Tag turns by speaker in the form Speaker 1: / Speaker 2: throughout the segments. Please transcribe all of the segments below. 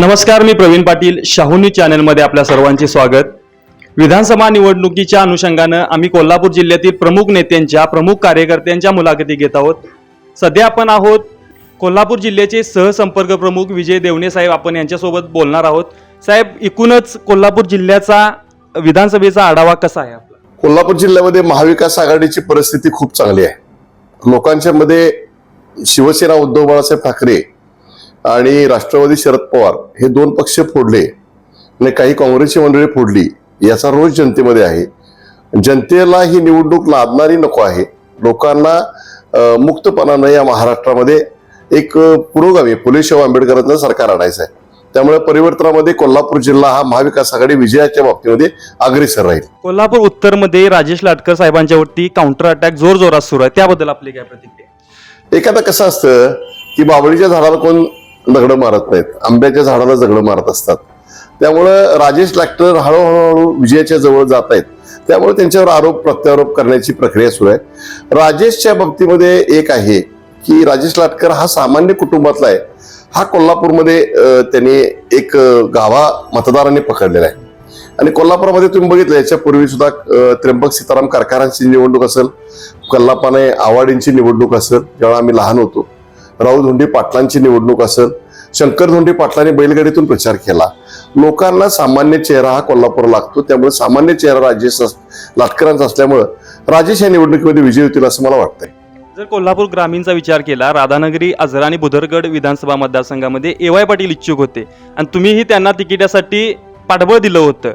Speaker 1: नमस्कार मी प्रवीण पाटील शाहुनी चॅनलमध्ये आपल्या सर्वांचे स्वागत. विधानसभा निवडणुकीच्या अनुषंगानं आम्ही कोल्हापूर जिल्ह्यातील प्रमुख नेत्यांच्या प्रमुख कार्यकर्त्यांच्या मुलाखती घेत आहोत. सध्या आपण आहोत कोल्हापूर जिल्ह्याचे सहसंपर्क प्रमुख विजय देवणे साहेब आपण यांच्यासोबत बोलणार आहोत. साहेब एकूणच कोल्हापूर जिल्ह्याचा विधानसभेचा आढावा कसा आहे आपला?
Speaker 2: कोल्हापूर जिल्ह्यामध्ये महाविकास आघाडीची परिस्थिती खूप चांगली आहे. लोकांच्या मध्ये शिवसेना उद्धव बाळासाहेब ठाकरे आणि राष्ट्रवादी शरद पवार हे दोन पक्ष फोडले आणि काही काँग्रेसची मंडळी फोडली याचा रोज जनतेमध्ये आहे. जनतेला ही निवडणूक लादणारी नको आहे. लोकांना मुक्तपणानं या महाराष्ट्रामध्ये एक पुरोगामी फुले शाहू आंबेडकरांचं सरकार आणायचं आहे. त्यामुळे परिवर्तनामध्ये कोल्हापूर जिल्हा हा महाविकास आघाडी विजयाच्या बाबतीमध्ये अग्रेसर राहील.
Speaker 1: कोल्हापूर उत्तरमध्ये राजेश लाटकर साहेबांच्यावरती काउंटर अटॅक जोर जोरात सुरू आहे. त्याबद्दल आपली काय प्रतिक्रिया?
Speaker 2: एखादा कसं असतं की बाबळीच्या झाडाला कोण दगडं मारत नाहीत. आंब्याच्या झाडाला दगडं मारत असतात. त्यामुळं राजेश लाक्टर हळूहळूहळू विजयाच्या जवळ जात आहेत. त्यामुळे त्यांच्यावर आरोप प्रत्यारोप करण्याची प्रक्रिया सुरू आहे. राजेशच्या बाबतीमध्ये एक आहे की राजेश लाटकर हा सामान्य कुटुंबातला आहे. हा कोल्हापूरमध्ये त्यांनी एक गावा मतदाराने मतदारांनी पकडलेला आहे. आणि कोल्हापूरमध्ये तुम्ही बघितलं याच्यापूर्वी सुद्धा त्र्यंबक सीताराम कारखानांची निवडणूक असेल कल्लापाने आवाडींची निवडणूक असेल ज्यावेळा आम्ही लहान होतो राऊ धोंडे पाटलांची निवडणूक असेल शंकर धोंडे पाटलांनी बैलगाडीतून प्रचार केला. लोकांना सामान्य चेहरा हा कोल्हापूर लागतो त्यामुळे सामान्य चेहरा राजेश लाटकरांचा असल्यामुळं राजेश या निवडणुकीमध्ये विजय होतील असं मला वाटतंय.
Speaker 1: जर कोल्हापूर ग्रामीणचा विचार केला राधानगरी आजरा आणि बुधरगड विधानसभा मतदारसंघामध्ये ए वाय पाटील इच्छुक होते. आणि तुम्हीही त्यांना तिकिटासाठी पाठबळ दिलं होतं.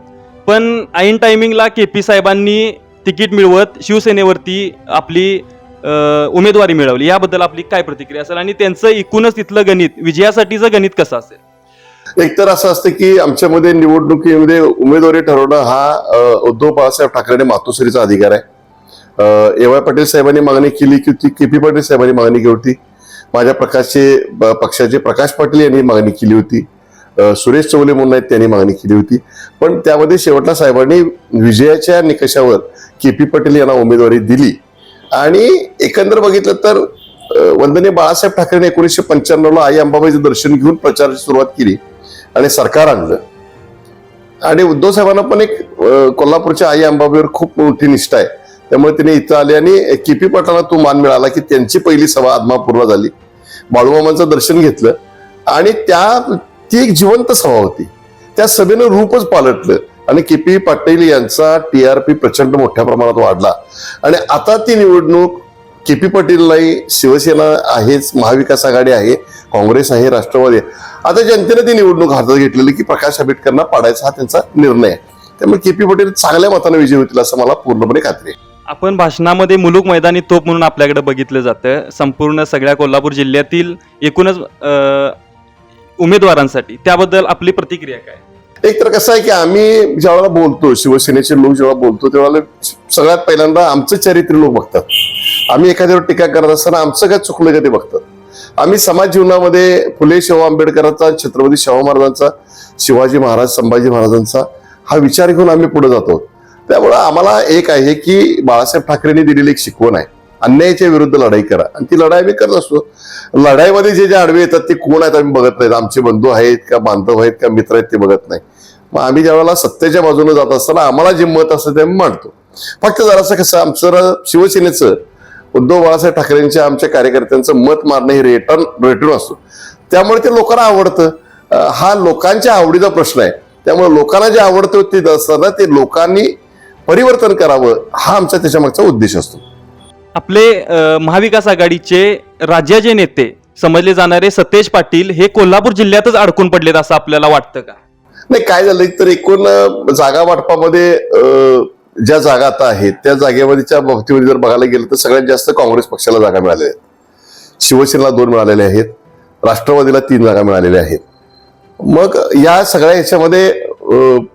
Speaker 1: पण ऐन टायमिंगला के पी साहेबांनी तिकीट मिळवत शिवसेनेवरती आपली उमेदवारी मिळवली. याबद्दल आपली काय प्रतिक्रिया असेल? आणि त्यांचं एकूणच तिथलं गणित विजयासाठीचं गणित कसं असेल?
Speaker 2: एकतर असं असतं की आमच्यामध्ये निवडणुकीमध्ये उमेदवारी ठरवणं हा उद्धव बाळासाहेब ठाकरे मातोश्रीचा अधिकार आहे. ए वाय पाटील साहेबांनी मागणी केली की होती के पी पाटील साहेबांनी मागणी केली होती. माझ्या प्रकाशचे पक्षाचे प्रकाश पाटील यांनी मागणी केली होती. सुरेश चौले म्हणून आहेत त्यांनी मागणी केली होती. पण त्यामध्ये शेवटला साहेबांनी विजयाच्या निकषावर के पी पाटील यांना उमेदवारी दिली. आणि एकंदर बघितलं तर वंदनीय बाळासाहेब ठाकरेने एकोणीसशे पंच्याण्णवला आई अंबाबाईचं दर्शन घेऊन प्रचाराची सुरुवात केली आणि सरकार आणलं. आणि उद्धव साहेबांना पण एक कोल्हापूरच्या आई अंबाबाईवर खूप मोठी निष्ठा आहे. त्यामुळे तिने इथं आले आणि केपी पाटलांना तो मान मिळाला की त्यांची पहिली सभा आदमापूरला झाली. बाळूमामांचं दर्शन घेतलं आणि त्या ती एक जिवंत सभा होती. त्या सभेनं रूपच पालटलं. आणि के पी पाटील यांचा पी प्रचंड मोठ्या प्रमाणात वाढला. आणि आता ती निवडणूक के पी पाटीललाही शिवसेना आहेच महाविकास आघाडी आहे काँग्रेस आहे राष्ट्रवादी आहे. आता जनतेने ती निवडणूक हातात घेतलेली की प्रकाश आंबेडकरांना पाडायचा हा त्यांचा निर्णय आहे. त्यामुळे के पी पाटील चांगल्या मताने विजय होतील असं मला पूर्णपणे खात्री आहे.
Speaker 1: आपण भाषणामध्ये मुलुक मैदानी तोप म्हणून आपल्याकडे बघितलं जातं. संपूर्ण सगळ्या कोल्हापूर जिल्ह्यातील एकूणच अं, उमेदवारांसाठी. त्याबद्दल आपली प्रतिक्रिया काय?
Speaker 2: एक तर कसं आहे की आम्ही ज्यावेळेला बोलतो शिवसेनेचे लोक जेव्हा बोलतो त्यावेळेला सगळ्यात पहिल्यांदा आमचं चरित्र लोक बघतात. आम्ही एखाद्यावर टीका करत असताना आमचं काय चुकलं का ते बघतात. आम्ही समाज जीवनामध्ये फुले शाहू आंबेडकरांचा छत्रपती शाहू महाराजांचा शिवाजी महाराज संभाजी महाराजांचा हा विचार घेऊन आम्ही पुढे जातो. त्यामुळं आम्हाला एक आहे की बाळासाहेब ठाकरेंनी दिलेली एक शिकवण आहे. अन्यायाच्या विरुद्ध लढाई करा. आणि ती लढाई आम्ही करत असतो. लढाईमध्ये जे जे आडवे येतात ते कोण आहेत आम्ही बघत नाहीत. आमचे बंधू आहेत का बांधव आहेत का मित्र आहेत ते बघत नाही. मग आम्ही ज्यावेळेला सत्तेच्या बाजूने जात असताना आम्हाला जे मत असतं ते आम्ही मांडतो. फक्त जरासं कसं आमचं शिवसेनेचं उद्धव बाळासाहेब ठाकरेंच्या आमच्या कार्यकर्त्यांचं मत मारणं हे रेटर्न रेटून असतो. त्यामुळे ते लोकांना आवडतं. हा लोकांच्या आवडीचा प्रश्न आहे. त्यामुळे लोकांना जे आवडतं ते असताना ते लोकांनी परिवर्तन करावं. हा आमचा त्याच्यामागचा उद्देश असतो.
Speaker 1: आपले महाविकास आघाडीचे राज्याचे नेते समजले जाणारे सतेज पाटील हे कोल्हापूर जिल्ह्यातच अडकून पडलेत असं आपल्याला वाटतं का?
Speaker 2: नाही काय झालं तर एकूण जागा वाटपामध्ये ज्या जागा आता आहेत त्या जागेमध्येच्या बाबतीमध्ये जर बघायला गेलं तर सगळ्यात जास्त काँग्रेस पक्षाला जागा मिळाल्या आहेत. शिवसेनेला दोन मिळालेल्या आहेत. राष्ट्रवादीला तीन जागा मिळालेल्या आहेत. मग या सगळ्या ह्याच्यामध्ये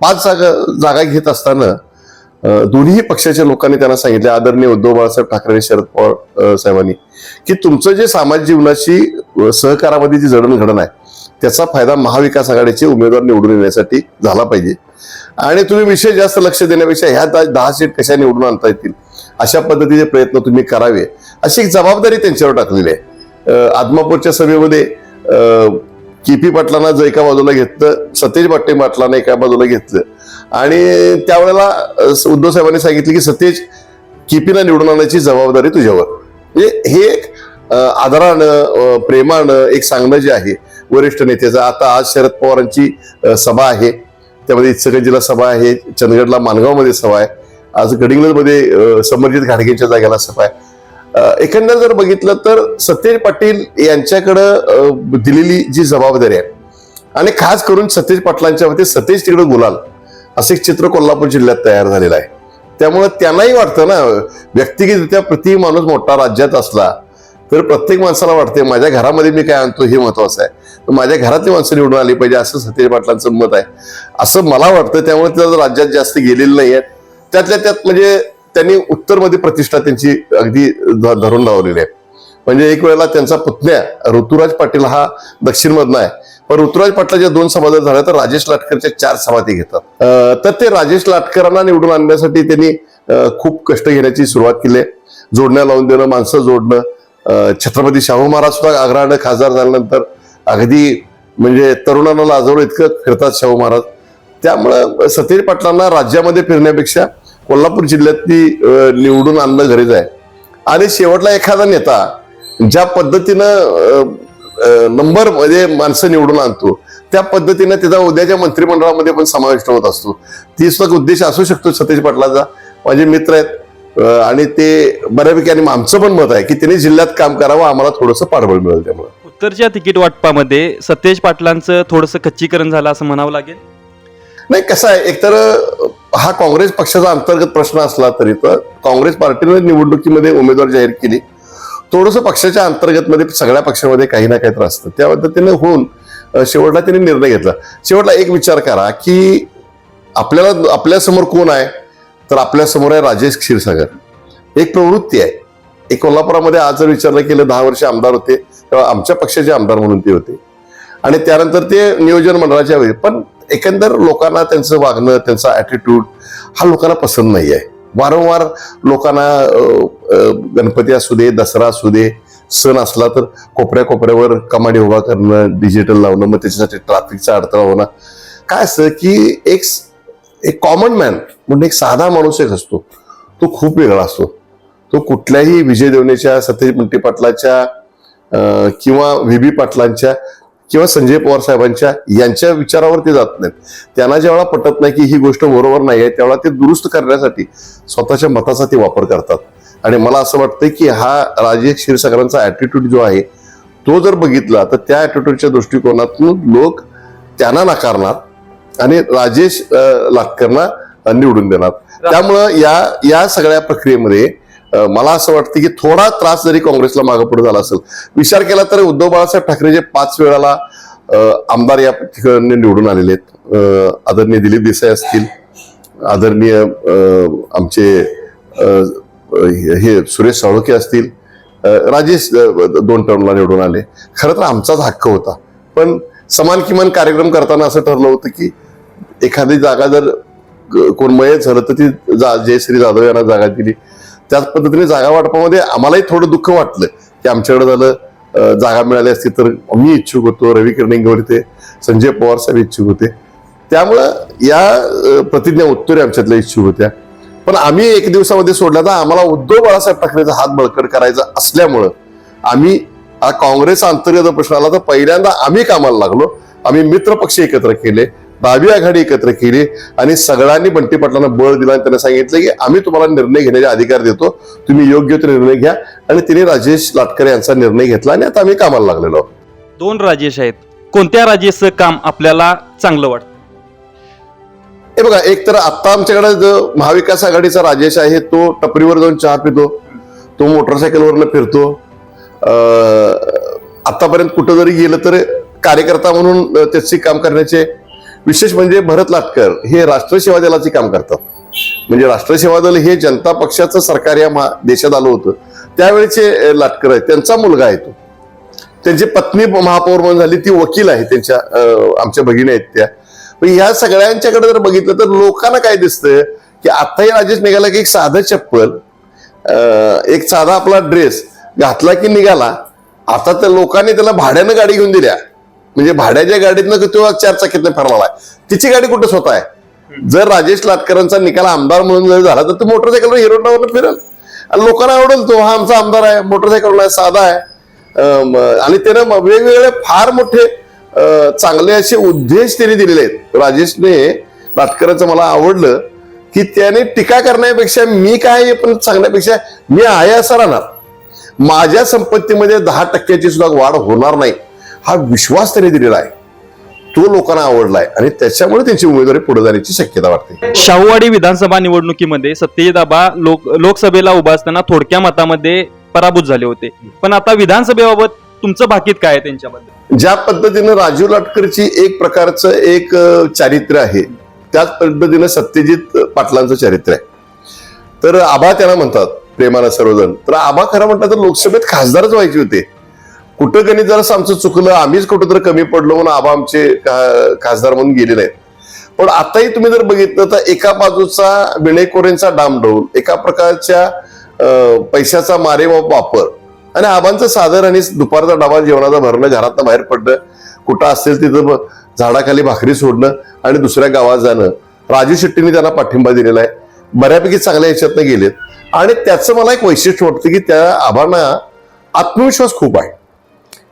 Speaker 2: पाच जागा जागा घेत असताना दोन्ही पक्षाच्या लोकांनी त्यांना सांगितले. आदरणीय उद्धव बाळासाहेब ठाकरे आणि शरद पवार साहेबांनी. की तुमचं जे सामाजिक जीवनाची सहकारामध्ये जी जडणघडण आहे त्याचा फायदा महाविकास आघाडीचे उमेदवार निवडून येण्यासाठी झाला पाहिजे. आणि तुम्ही विषय जास्त लक्ष देण्यापेक्षा ह्या दहा सीट कशा निवडून आणता येतील? अशा पद्धतीचे प्रयत्न तुम्ही करावे. अशी एक जबाबदारी त्यांच्यावर टाकलेली आहे. आदमापूरच्या सभेमध्ये केपी पाटलांना जर एका बाजूला घेतलं सतेज पाटील पाटलांना एका बाजूला घेतलं. आणि त्यावेळेला उद्धव साहेबांनी सांगितलं की सतेज केपीला निवडून आणण्याची जबाबदारी तुझ्यावर. म्हणजे हे एक आदरानं प्रेमानं एक सांगणं जे आहे वरिष्ठ नेत्याचं आता आज शरद पवारांची सभा आहे. त्यामध्ये इचलकरंजीला सभा आहे चंदगडला मानगावमध्ये सभा आहे. आज गडिंग्लजमध्ये समर्जित घाडगेंच्या जागेला सभा आहे. एकंदर जर बघितलं तर सतेज पाटील यांच्याकडं दिलेली जी जबाबदारी आहे आणि खास करून सतेज पाटलांच्या वतीत सतेज तिकडे गुलाल असे एक चित्र कोल्हापूर जिल्ह्यात तयार झालेलं आहे. त्यामुळे त्यांनाही वाटतं ना व्यक्तिगतरित्या प्रति माणूस मोठा राज्यात असला तर प्रत्येक माणसाला वाटते माझ्या घरामध्ये मी काय आणतो हे महत्वाचं आहे. तर माझ्या घरातली माणसं निवडून आली पाहिजे असं सतेज पाटलांचं मत आहे. असं मला वाटतं त्यामुळे त्या राज्यात जास्त गेलेले नाही आहेत त्यातल्या त्यात म्हणजे त्यांनी उत्तरमध्ये प्रतिष्ठा त्यांची अगदी ध- धरून लावलेली आहे. म्हणजे एक वेळेला त्यांचा पुतण्या ऋतुराज पाटील हा दक्षिणमधला आहे. पण ऋतुराज पाटलाच्या दोन सभा जर झाल्या तर राजेश लाटकरच्या चार सभा ते घेतात तर ते राजेश लाटकरांना निवडून आणण्यासाठी त्यांनी खूप कष्ट घेण्याची सुरुवात केली. आहे. जोडण्या लावून देणं माणसं जोडणं छत्रपती शाहू महाराज सुद्धा आग्रहानं खासदार झाल्यानंतर अगदी म्हणजे तरुणांना लाजवलं इतकं फिरतात शाहू महाराज. त्यामुळं सतेज पाटलांना राज्यामध्ये फिरण्यापेक्षा कोल्हापूर जिल्ह्यातली निवडून आणणं गरज आहे. आणि शेवटला एखादा नेता ज्या पद्धतीनं नंबरमध्ये माणसं निवडून आणतो त्या पद्धतीने त्याचा उद्याच्या मंत्रिमंडळामध्ये पण समाविष्ट होत असतो. तीच सुद्धा उद्देश असू शकतो सतेज पाटलाचा. माझे मित्र आहेत आणि ते बऱ्यापैकी आणि आमचं पण मत आहे की त्यांनी जिल्ह्यात काम करावं आम्हाला थोडंसं पाठबळ मिळेल त्यामुळे.
Speaker 1: उत्तरच्या तिकीट वाटपामध्ये सतेज पाटलांचं थोडंसं खच्चीकरण झालं असं म्हणावं लागेल.
Speaker 2: नाही कसं आहे एकतर हा काँग्रेस पक्षाचा अंतर्गत प्रश्न असला तरी तर काँग्रेस पार्टीने निवडणुकीमध्ये उमेदवार जाहीर केली. थोडस पक्षाच्या अंतर्गत मध्ये सगळ्या पक्षामध्ये काही ना काही तर असतं. त्या पद्धतीने होऊन शेवटला त्यांनी निर्णय घेतला. शेवटला एक विचार करा की आपल्याला आपल्यासमोर कोण आहे? तर आपल्यासमोर आहे राजेश क्षीरसागर. एक प्रवृत्ती आहे. एक कोल्हापुरामध्ये आज जर विचारलं केलं दहा वर्ष आमदार होते तेव्हा आमच्या पक्षाचे आमदार म्हणून ते होते. आणि त्यानंतर ते नियोजन मंडळाच्या वेळी. पण एकंदर लोकांना त्यांचं वागणं त्यांचा ॲटिट्यूड हा लोकांना पसंत नाही आहे वारंवार लोकांना गणपती असू दे दसरा असू दे सण असला तर कोपऱ्या कोपऱ्यावर कमाडी उभा करणं डिजिटल लावणं मग त्याच्यासाठी ट्रॅफिकचा अडथळा होणं. काय असतं की एक एक कॉमन मॅन म्हणजे एक साधा माणूस एक असतो. तो खूप वेगळा असतो. तो कुठल्याही विजय देवनेच्या सतेज मुंटे पाटलाच्या किंवा व्ही. बी. पाटलांच्या किंवा संजय पवार साहेबांच्या यांच्या विचारावर ते जात नाहीत. त्यांना जेवढा पटत नाही की ही गोष्ट बरोबर नाही आहे तेव्हा ते दुरुस्त करण्यासाठी स्वतःच्या मताचा ते वापर करतात. आणि मला असं वाटतं की हा राजेश क्षीरसागरांचा ॲटिट्यूड जो आहे तो जर बघितला तर त्या ॲटिट्यूडच्या दृष्टिकोनातून लोक त्यांना नाकारणार आणि राजेश लाटकरना निवडून देणार. त्यामुळं या या सगळ्या प्रक्रियेमध्ये मला असं वाटतं की थोडा त्रास जरी काँग्रेसला मागे पुढे झाला असेल विचार केला तर उद्धव बाळासाहेब ठाकरे जे पाच वेळाला आमदार या ठिकाणी निवडून आलेले आहेत. आदरणीय दिलीप देसाई असतील आदरणीय आमचे हे सुरेश साळोखे असतील राजेश दोन टर्मला निवडून आले. खरं तर आमचाच हक्क होता. पण समान किमान कार्यक्रम करताना असं ठरलं होतं की एखादी जागा जर कोण मयत झालं तर ती जा जयश्री जाधव यांना जागा दिली. त्याच पद्धतीने जागा वाटपामध्ये आम्हालाही थोडं दुःख वाटलं की आमच्याकडे झालं. जागा मिळाली असती तर मी इच्छुक होतो रवी किरणे ते संजय पवार साहेब इच्छुक होते. त्यामुळं या प्रतिज्ञा उत्तरे आमच्यातल्या इच्छुक होत्या. पण आम्ही एक दिवसामध्ये सोडल्या तर आम्हाला उद्धव बाळासाहेब ठाकरेचा हात बळकट करायचा असल्यामुळं आम्ही हा काँग्रेस अंतर्गत प्रश्न आला तर पहिल्यांदा आम्ही कामाला लागलो. आम्ही मित्र पक्ष एकत्र केले. डावी आघाडी एकत्र केली आणि सगळ्यांनी बंटी पाटलांना बळ दिला आणि त्यांना सांगितलं की आम्ही तुम्हाला निर्णय घेण्याचे अधिकार देतो तुम्ही योग्य तो निर्णय घ्या. आणि तिने राजेश लाटकर यांचा निर्णय घेतला आणि आता आम्ही कामाला लागलेलो आहोत.
Speaker 1: दोन राजेश आहेत. कोणत्या राजेशचं काम आपल्याला चांगलं वाटतं?
Speaker 2: हे बघा एक तर आता आमच्याकडे जो महाविकास आघाडीचा राजेश आहे तो टपरीवर जाऊन चहा पितो तो मोटरसायकलवरनं फिरतो. आतापर्यंत कुठं जरी गेलं तर कार्यकर्ता म्हणून त्याचे काम करण्याचे विशेष म्हणजे भरत लाटकर हे राष्ट्रीय सेवा दलाचे काम करतात. म्हणजे राष्ट्रीय सेवा दल हे जनता पक्षाचं सरकार या महा- देशात आलं होतं. त्यावेळेचे लाटकर आहेत त्यांचा मुलगा आहे तो. त्यांची पत्नी महापौर म्हणून झाली ती वकील आहे त्यांच्या आमच्या भगिनी आहेत त्या. पण ह्या सगळ्यांच्याकडे जर बघितलं तर लोकांना काय दिसतं की आत्ताही राजेश निघाला की एक साधं चप्पल एक साधा आपला ड्रेस घातला की निघाला आता त्या लोकांनी त्याला भाड्यानं गाडी घेऊन दिल्या. म्हणजे भाड्याच्या गाडीतनं तो चार चाकीतनं आहे? तिची गाडी कुठं स्वतः आहे? जर राजेश लाटकरांचा निकाल आमदार म्हणून जर झाला तर तो मोटरसायकलवर हिरोडावर फिरेल. आणि लोकांना आवडेल तो हा आमचा आमदार आहे मोटरसायकल आहे साधा आहे. आणि त्यानं वेगवेगळे फार मोठे चांगले असे उद्देश त्यांनी दिलेले आहेत. राजेशने लाटकरांचं मला आवडलं की त्याने टीका करण्यापेक्षा मी काय पण सांगण्यापेक्षा मी आहे असा राहणार. माझ्या संपत्तीमध्ये दहा टक्क्याची सुद्धा वाढ होणार नाही. हा विश्वास त्यांनी दिलेला आहे. तो लोकांना आवडलाय आणि त्याच्यामुळे त्यांची उमेदवारी पुढे जाण्याची शक्यता वाटते.
Speaker 1: शाहूवाडी विधानसभा निवडणुकीमध्ये सत्यजित आबा लोक लोकसभेला उभा असताना थोडक्या मतामध्ये पराभूत झाले होते. पण आता विधानसभेबाबत तुमचं भाकीत काय आहे त्यांच्याबद्दल?
Speaker 2: ज्या पद्धतीनं राजीव लाटकरची एक प्रकारचं एक चारित्र्य आहे त्याच पद्धतीनं सत्यजित पाटलांचं चारित्र्य आहे. तर आबा त्यांना म्हणतात प्रेमानं सर्वजण. तर आबा खरं म्हणतात तर लोकसभेत खासदारच व्हायचे होते. कुठं गणित जरासं आमचं चुकलं. आम्हीच कुठं तर कमी पडलो म्हणून आबा आमचे खासदार म्हणून गेले नाहीत. पण आताही तुम्ही जर बघितलं तर एका बाजूचा विणेकोरेंचा डामडौल एका प्रकारच्या पैशाचा मारे वापर आणि आबांचं सादर आणि दुपारचा डबा जेवणाचा भरणं घरातनं बाहेर पडणं कुठं असेल तिथं झाडाखाली भाकरी सोडणं आणि दुसऱ्या गावात जाणं. राजू शेट्टींनी त्यांना पाठिंबा दिलेला आहे. बऱ्यापैकी चांगल्या याच्यातनं गेलेत. आणि त्याचं मला एक वैशिष्ट्य वाटतं की त्या आबांना आत्मविश्वास खूप आहे.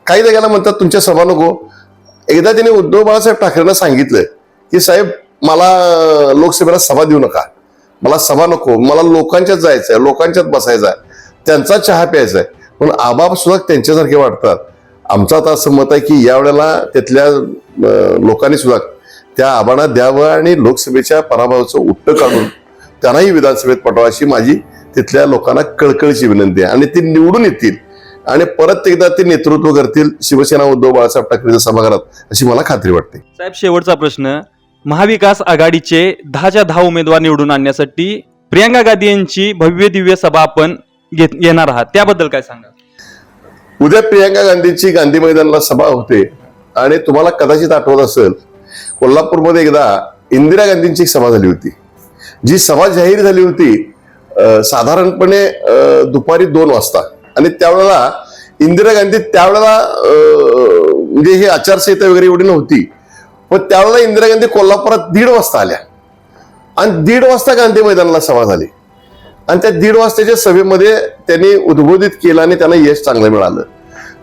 Speaker 2: काही जागेला म्हणतात तुमच्या सभा नको. एकदा त्यांनी उद्धव बाळासाहेब ठाकरेंना सांगितलं की साहेब मला लोकसभेला सभा देऊ नका. मला सभा नको. मला लोकांच्यात जायचं आहे लोकांच्यात बसायचं आहे त्यांचा चहा प्यायचा आहे पण आबाप सुद्धा त्यांच्यासारखे वाटतात. आमचं आता असं मत आहे की यावेळेला तिथल्या लोकांनी सुद्धा त्या आबांना द्यावं आणि लोकसभेच्या पराभवाचं उट्ट काढून त्यांनाही विधानसभेत पाठवा अशी माझी तिथल्या लोकांना कळकळीची विनंती आहे. आणि ते निवडून येतील. आणि परत एकदा ते नेतृत्व करतील शिवसेना उद्धव बाळासाहेब ठाकरेच्या सभागृहात अशी मला खात्री वाटते.
Speaker 1: साहेब शेवटचा प्रश्न. महाविकास आघाडीचे दहाच्या दहा उमेदवार निवडून आणण्यासाठी प्रियांका गांधी यांची भव्य दिव्य सभा आपण घेत घेणार आहात. त्याबद्दल काय सांगा
Speaker 2: उद्या प्रियांका गांधींची गांधी मैदानाला सभा होते आणि तुम्हाला कदाचित आठवत असेल कोल्हापूरमध्ये एकदा इंदिरा गांधींची एक सभा झाली होती. जी सभा जाहीर झाली होती साधारणपणे दुपारी दोन वाजता. आणि त्यावेळेला इंदिरा गांधी त्यावेळेला म्हणजे हे आचारसंहिता वगैरे एवढी नव्हती. पण त्यावेळेला इंदिरा गांधी कोल्हापुरात दीड वाजता आल्या. आणि दीड वाजता गांधी मैदानाला सभा झाली. आणि त्या दीड वाजताच्या सभेमध्ये त्यांनी उद्बोधित केलं आणि त्यांना यश चांगलं मिळालं.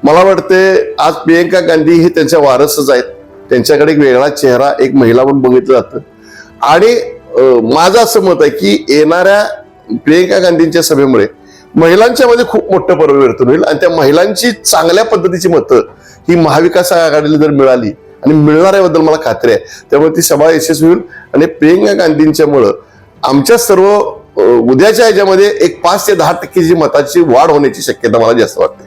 Speaker 2: मला वाटते आज प्रियंका गांधी हे त्यांच्या वारसच आहेत. त्यांच्याकडे एक वेगळा चेहरा एक महिला म्हणून बघितलं जातं. आणि माझं असं मत आहे की येणाऱ्या प्रियंका गांधींच्या सभेमुळे महिलांच्या मध्ये खूप मोठं परिवर्तन होईल आणि त्या महिलांची चांगल्या पद्धतीची मतं ही महाविकास आघाडीला जर मिळाली आणि मिळणाऱ्याबद्दल मला खात्री आहे त्यामुळे ती सभा यशस्वी होईल. आणि प्रियंका गांधींच्यामुळं आमच्या सर्व उद्याच्या ह्याच्यामध्ये एक पाच ते दहा टक्केची मताची वाढ होण्याची शक्यता मला जास्त वाटते.